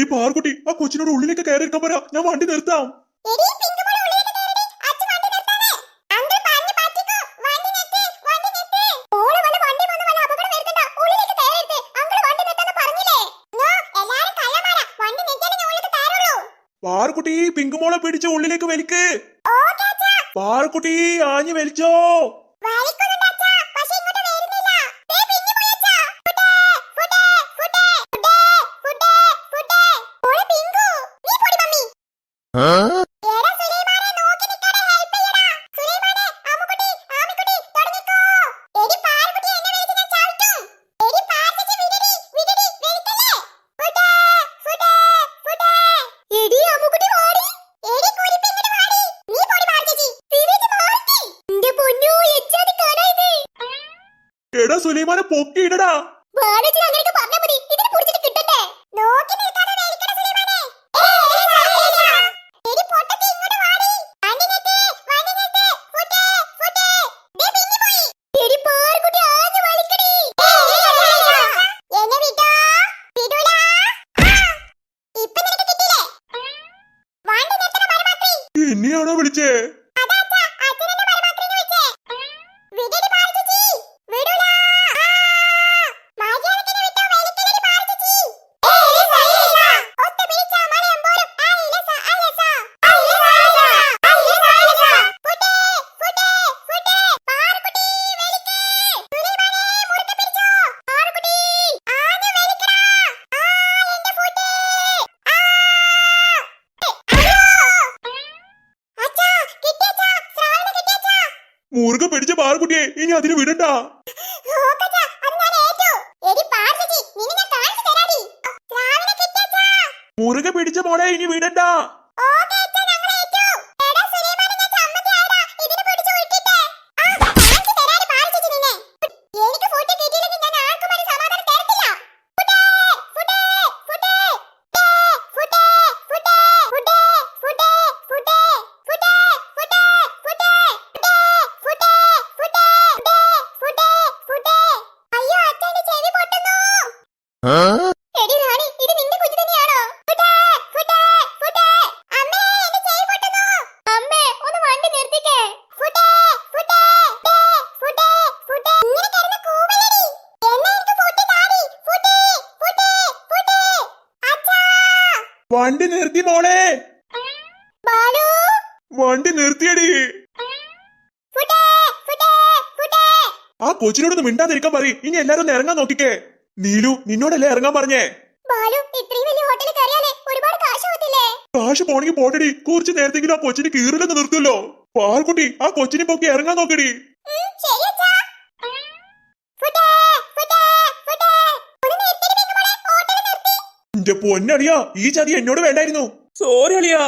എടി പാർക്കുട്ടി ആ കൊച്ചിനോട് ഉള്ളിലേക്ക് കയറി ഇരിക്കാൻ പോരാ. ഞാൻ വണ്ടി നിർത്താം. പാറക്കുട്ടി പിങ്കുമോളെ പിടിച്ച ഉള്ളിലേക്ക് വലിക്ക്. പാറക്കുട്ടി ആഞ്ഞു വലിച്ചോ. സുലൈമാനെ പൊക്കിയിടടാ. പാറുകുട്ടിയെ ഇനി അതിന് വിടണ്ട. മുറുകെ പിടിച്ച മോളെ ഇനി വിടണ്ട. വണ്ടി നിർത്തി മോളെ. വണ്ടി നിർത്തിയടി. ആ കൊച്ചിനോട് മിണ്ടാതിരിക്കാൻ പറയും. ഇനി എല്ലാരും ഒന്ന് ഇറങ്ങാൻ നോക്കിക്കേ. നീലു നിന്നോടല്ലേ ഇറങ്ങാൻ പറഞ്ഞേ? കാശ് പോണെങ്കിൽ പോട്ടടി. കുറച്ച് നേരത്തെങ്കിലും ആ കൊച്ചിന് കീറിലൊന്ന് നിർത്തുമല്ലോ പാൽക്കുട്ടി ആ കൊച്ചിനെ പൊക്കി ഇറങ്ങാൻ നോക്കടി. എന്റെ പൊന്നടിയാ ഈ ചതി എന്നോട് വേണ്ടായിരുന്നു. സോറി അളിയാ.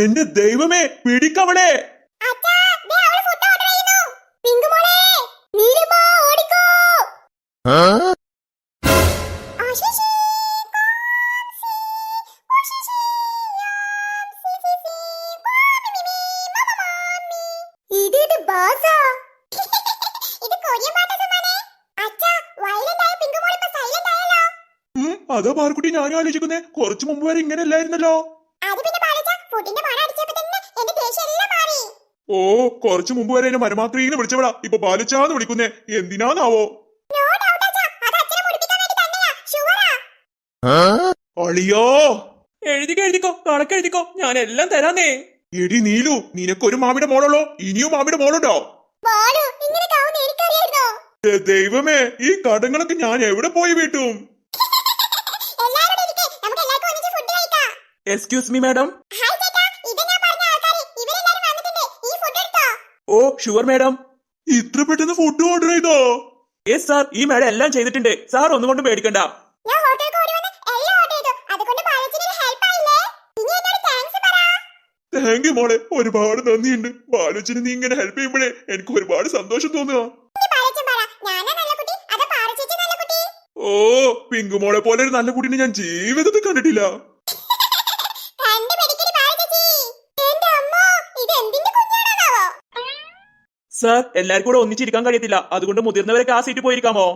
എന്റെ ദൈവമേ പിടിക്കവളെ. അതാ പാർക്കുട്ടി ഞാനും ആലോചിക്കുന്നേ. കുറച്ചു മുമ്പ് വരെ ഇങ്ങനെ അല്ലായിരുന്നല്ലോ. ഓ കുറച്ചു മുമ്പ് വരെ എന്നെ മരമാത്രീന്ന് വിളിച്ചവളാ. ഇപ്പൊ ബാലുച്ചാന്ന് വിളിക്കുന്നേ. എന്തിനാന്നാവോ? അളിയോ. എഴുതി എഴുതിക്കോ. കണക്ക് എഴുതിക്കോ. ഞാൻ എല്ലാം തരാന്നേ. എടി നീലു നിനക്കൊരു മാമിയുടെ മോളുള്ളോ? ഇനിയും മാമിയുടെ മോളുണ്ടോ? ദൈവമേ ഈ കടങ്ങളൊക്കെ ഞാൻ എവിടെ പോയി വീട്ടും? Excuse me madam oh sure madam. ഇത്ര പെട്ടെന്ന് ഫുഡ് ഓർഡർ ചെയ്തോ? Yes sir. ഈ മാഡം എല്ലാം ചെയ്തിട്ടുണ്ട്. സാർ ഒന്നുകൊണ്ടും പേടിക്കണ്ട. താങ്ക് യു മോളെ. ഒരുപാട് നന്ദിയുണ്ട്. ബാലോചന നീ ഇങ്ങനെ ഹെൽപ്പ് ചെയ്യുമ്പോഴേ എനിക്ക് ഒരുപാട് സന്തോഷം തോന്നുക. ഓ പിങ്കു മോളെ പോലെ ഒരു നല്ല കുട്ടീനെ ഞാൻ ജീവിതത്തിൽ കണ്ടിട്ടില്ല. സാർ എല്ലാവർക്കും കൂടെ ഒന്നിച്ചിരിക്കാൻ കഴിയത്തില്ല. അതുകൊണ്ട് മുതിർന്നവരൊക്കെ ആ സീറ്റ് പോയിരിക്കാമോ?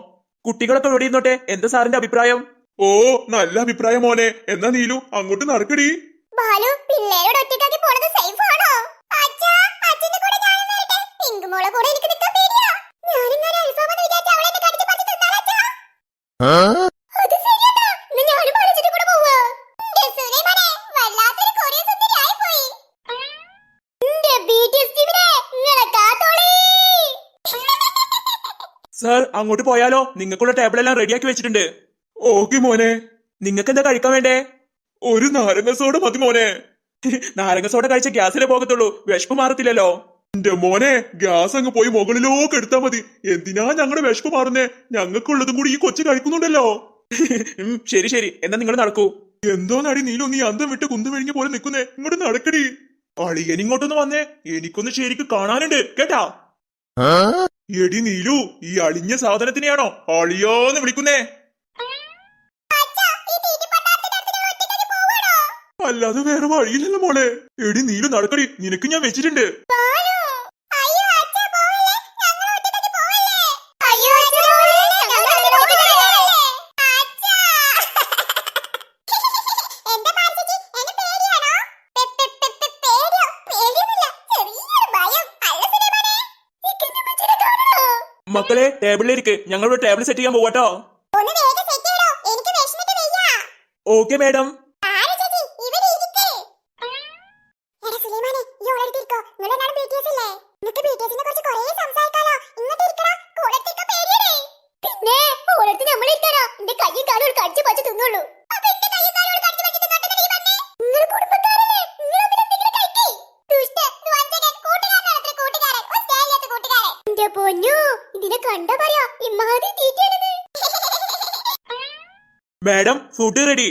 കുട്ടികളൊക്കെ ഇവിടെ ഇരുന്നോട്ടെ എന്താ സാറിന്റെ അഭിപ്രായം? ഓ നല്ല അഭിപ്രായം മോനെ. എന്നാ നീലു അങ്ങോട്ട് നടക്കടി. ബാലു പിള്ളേരോട് ഒറ്റയ്ക്കാക്കി പോണത് സേഫ് ആണോ? അച്ഛാ അച്ഛന്റെ കൂടെ ഞാനും വരട്ടെ. പിങ്ക് മോളെ കൂടെ എനിക്ക് നിൽക്കാൻ പേടിയാ. ഞാനിങ്ങനെ അൽഫാമെന്ന് വിചാരിച്ച അവളെ എന്നെ കടിച്ച് പറിച്ച് തിന്നാലോ അച്ഛാ. അങ്ങോട്ട് പോയാലോ? നിങ്ങൾക്കുള്ള ടേബിൾ എല്ലാം റെഡിയാക്കി വെച്ചിട്ടുണ്ട്. ഓക്കെ മോനെ. നിങ്ങൾക്ക് എന്താ കഴിക്കാൻ വേണ്ടേ? ഒരു നാരങ്ങ സോഡ മതി മോനെ. നാരങ്ങ സോഡ കഴിച്ച ഗ്യാസിലെ പോകത്തുള്ളൂ. വിശപ്പ് മാറത്തില്ലല്ലോ. എന്റെ മോനെ ഗ്യാസ് അങ്ങ് പോയി മുകളിലോക്ക് എടുത്താ മതി. എന്തിനാ ഞങ്ങളുടെ വിശപ്പ് മാറുന്നേ? ഞങ്ങൾക്കുള്ളതും കൂടി ഈ കൊച്ചു കഴിക്കുന്നുണ്ടല്ലോ. ശരി ശരി. എന്നാ നിങ്ങൾ നടക്കൂ. എന്തോ നടി നീലോ നീ അന്തം വിട്ട് കുന്തു വിഴിഞ്ഞ പോലെ നിൽക്കുന്നേ. ഇങ്ങോട്ട് നടക്കടി. അളിയൻ ഇങ്ങോട്ടൊന്ന് വന്നേ. എനിക്കൊന്ന് ശരിക്ക് കാണാനുണ്ട്. കേട്ടാ? എടി നീലു ഈ അളിഞ്ഞ സാധനത്തിനെയാണോ അളിയോന്ന് വിളിക്കുന്നേ? അല്ലാതെ വേറെ വഴിയില്ലല്ലോ മോളെ. എടി നീലു നടക്കടി. നിനക്ക് ഞാൻ വെച്ചിട്ടുണ്ട്. മക്കളെ ടേബിളിലിരിക്ക് ഞങ്ങളുടെ ടേബിൾ സെറ്റ് ചെയ്യാൻ പോവാട്ടോ. വയ്യ. ഓക്കെ മേഡം കണ്ടാ പറയാ തീറ്റയാണെന്ന്. മാഡം ഫുഡ് റെഡി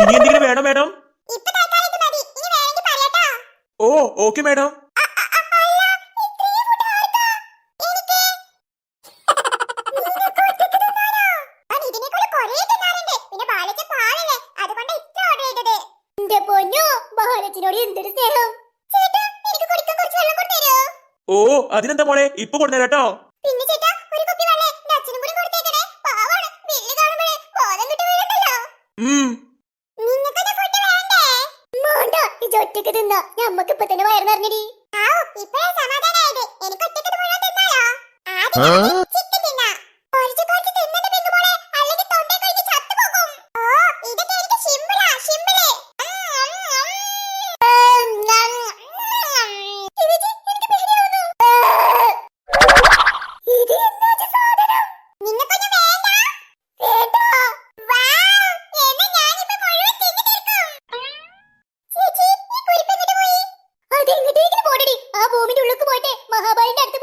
ഇനി എന്തെങ്കിലും വേണം മാഡം? ഓ ഓക്കെ മാഡം. ഇത് അതിനെന്താ മോളെ? ഞമ്മക്ക് ഇപ്പൊ തന്നെ വയറ് നിറഞ്ഞടി. ഇപ്പഴേ സമാധാനായത്. എനിക്ക് ഒറ്റക്കിട്ട് മുഴുവൻ തിന്നാലോ. ആദ്യം ഭൂമിന്റെ ഉള്ളിലേക്ക് പോയിട്ട് മഹാബലിന്റെ അടുത്ത്